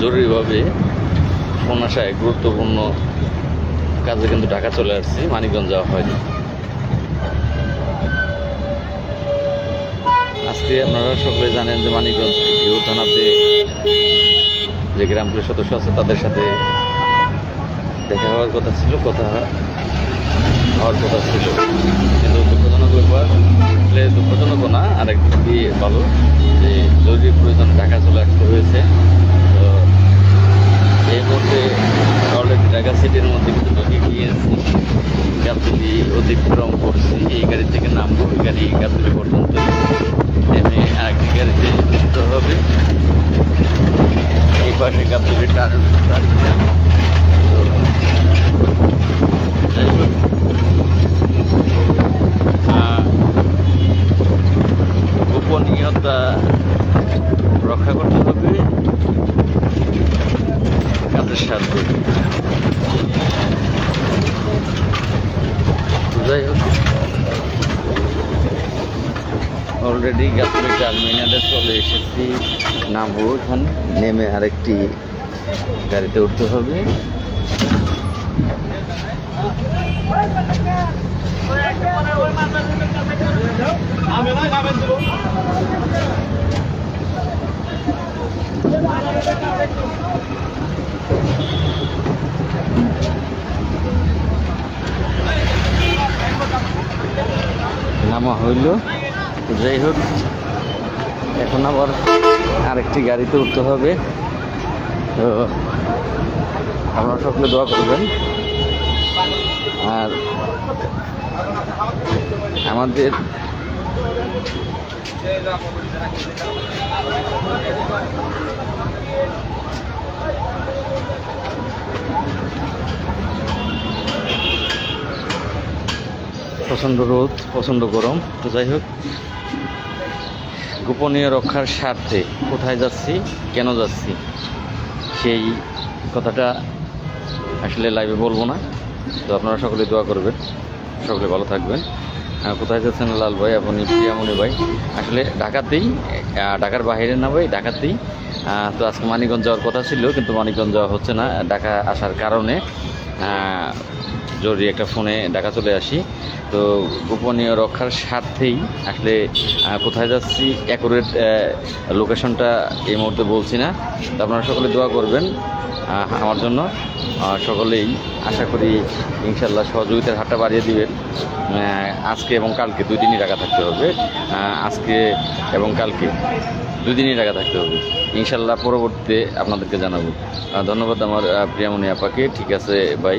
জরুরিভাবে phone গুরুত্বপূর্ণ কাজে কিন্তু ঢাকা চলে আসছি, মানিকগঞ্জ যাওয়া হয়নি। আজকে আপনারা সকলে জানেন যে মানিকগঞ্জ ভিউ থানাতে যে গ্রাম পুলিশ সদস্য আছে, তাদের সাথে দেখা হওয়ার কথা ছিল, কথা হওয়ার কথা ছিল। কিন্তু দুঃখজনক ব্যাপার, আসলে দুঃখজনকও না আর একদিক দিয়ে ভালো যে জরুরি প্রয়োজন ঢাকা চলে আসতে হয়েছে তো এই মুহূর্তে অলরেডি ঢাকা সিটির মধ্যে কিন্তু ঢুকে গিয়েছি গাবতলি অতিক্রম করছি এই গাড়ি থেকে নামবো গাবতলি পর্যন্ত নেমে আরেকটি গাড়িতে যেতে হবে। এই পাশে হোক আহ, গোপনীয়তা রক্ষা করতে হবে। কাজের সাথে তো যাই হোক অলরেডি গাছগুলি টার্মিনালে চলে এসেছি। নামবো এখানে নেমে আরেকটি গাড়িতে উঠতে হবে। নামা হইল। তো যাই হোক, এখন আবার আরেকটি গাড়িতে উঠতে হবে। তো আপনারা সকলে দোয়া করবেন। আর আমাদের প্রচণ্ড রোদ প্রচণ্ড গরম। তো যাই হোক গোপনীয় রক্ষার স্বার্থে কোথায় যাচ্ছি, কেন যাচ্ছি, সেই কথাটা আসলে লাইভে বলব না। তো আপনারা সকলে দোয়া করবেন, সকলে ভালো থাকবেন। কোথায় যাচ্ছেন লাল ভাই আপনি প্রিয়ামণি ভাই? আসলে ঢাকাতেই ঢাকার বাইরে না ভাই ঢাকাতেই তো আজকে মানিকগঞ্জ যাওয়ার কথা ছিল, কিন্তু মানিকগঞ্জ যাওয়া হচ্ছে না, ঢাকা আসার কারণে। জরুরি একটা ফোনে ঢাকা চলে আসি। তো গোপনীয় রক্ষার স্বার্থেই আসলে কোথায় যাচ্ছি অ্যাকুরেট লোকেশনটা এই মুহূর্তে বলছি না। তো আপনারা সকলে দোয়া করবেন আমার জন্য। সকলেই আশা করি ইনশাল্লাহ সহযোগিতার হাতটা বাড়িয়ে দিবেন। আজকে এবং কালকে দুই দিনই টাকা থাকতে হবে। আজকে এবং কালকে দুই দিনই টাকা থাকতে হবে। ইনশাল্লাহ পরবর্তীতে আপনাদেরকে জানাব। ধন্যবাদ আমার প্রিয়ামণি আপাকে। ঠিক আছে ভাই